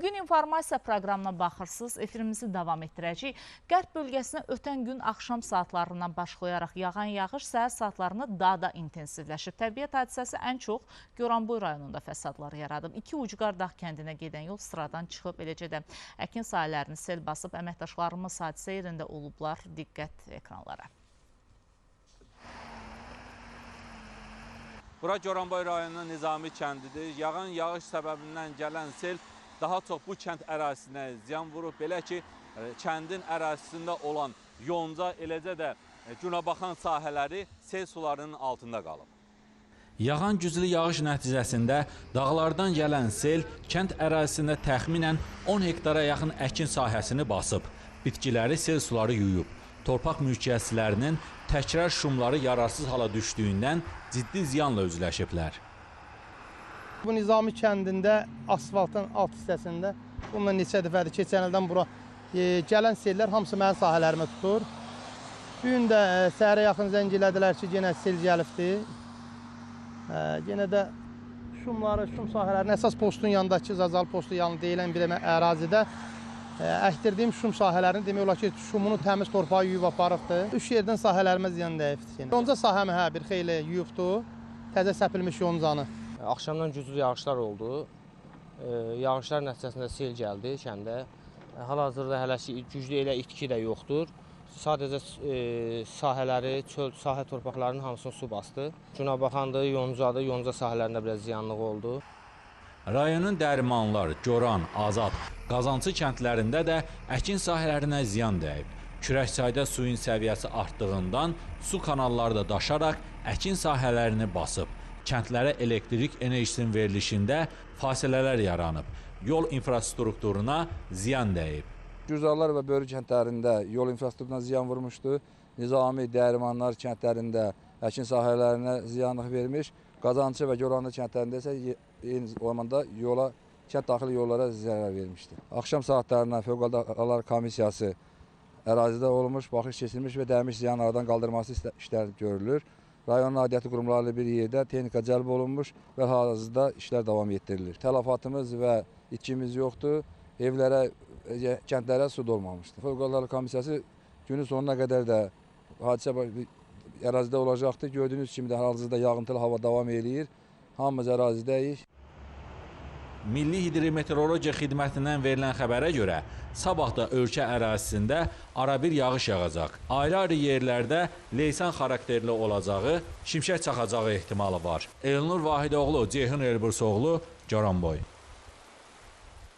Bugün informasiya proqramına baxırsınız. Efirimizi davam etdirəcəyik. Qərb bölgəsinə ötən gün axşam saatlarından başlayaraq yağan yağış səhər saatlarında daha da intensivləşib. Təbiət hadisəsi ən çox Goranboy rayonunda fəsadlar yaradıb. İki Ucqar dağ kəndinə gedən yol sıradan çıxıb, eləcə də əkin sahələrini sel basıb. Əməkdaşlarımız hadisə yerində olublar. Diqqət ekranlara. Bura Goranboy rayonunun Nizami kəndidir. Yağan yağış səbəbindən gələn sel daha çox bu kənd ərazisinə ziyan vurub. Belə ki, e, kəndin ərazisində olan yonca, eləcə də e, günabaxan sahələri sel sularının altında qalıb. Yağan güclü yağış nəticəsində dağlardan gələn sel kənd ərazisində təxminən 10 hektara yaxın əkin sahəsini basıb. Bitkiləri sel suları yuyub. Torpaq mülkiyyətçilərinin təkrar şumları yararsız hala düşdüyündən ciddi ziyanla üzləşiblər. Bu Nizami kəndində asfaltın alt hissəsində bununla neçə dəfədir keçən ildən bura e, gələn sellər hamısı mənim sahələrimə tutur. Bu gün də e, səhərə yaxın zəng elədilər ki, yenə sel gəlibdi. E, yenə də şumları, şum sahələrinin əsas postun yanındakı Zazal postu yanı deyilən bir ərazidə e, əkdirdiyim şum sahələrini demək olar ki, şumunu təmiz torpağa yuyub aparıbdı. Üç yerdən sahələrimə ziyan dəyibdi. Yonca sahəmi hə bir xeyli yuyubdu. Təzə səpilmiş yoncanı. Axşamdan güclü yağışlar oldu. Yağışlar nəticəsində sel gəldi kəndə. Hal-hazırda hələ ki güclü elə itki də yoxdur. Sadəcə e, sahələri, çöl sahə torpaqlarının hamısını su bastı. Günabaxandır, yoncadır, yonca sahələrində biraz ziyanlıq oldu. Rayonun Dərmanlar, Goran, Azad, Qazancı kəndlərində də əkin sahələrinə ziyan dəyib. Kürək çayda suyun səviyyəsi artdığından su kanalları da daşaraq əkin sahələrini basıb. Kəndlərə elektrik enerjisinin verilişində fasilələr yaranıb. Yol infrastrukturuna ziyan dəyib. Gürcarlar və Börü kəndlərində yol infrastrukturuna ziyan vurmuşdu. Nizami, Dəyirmanlar kəndlərində əkin sahələrinə ziyanlıq vermiş. Qazancı və Goranlı kəndlərində isə eyni zamanda yola, kənd daxili yollara zərər vermişdi. Axşam saatlarında Fövqəladə Hallar Komissiyası ərazidə olmuş, baxış keçirilmiş və dəymiş ziyanlardan qaldırması istə- işlər görülür. Rayon aidiyyəti qurumları ilə bir yerdə texnika cəlb olunmuş və hal-hazırda işlər davam etdirilir. Tələfatımız və itkimiz yoxdur. Evlərə, e, kəndlərə su dolmamışdır. Fövqəladə Komissiyası günün sonuna qədər də hadisə ərazidə olacaqdır. Gördüyünüz kimi də hal-hazırda yağıntılı hava davam eləyir. Hamımız ərazidəyik. Milli Hidrometeorologiya Xidmətindən verilən xəbərə görə, sabah da ölkə ərazisində arabir yağış yağacaq. Ayrı-ayrı yerlərdə leysan xarakterli olacağı, şimşək çaxacağı ehtimalı var. Elnur Vahidoğlu, Ceyhun Elbursoğlu, Goranboy.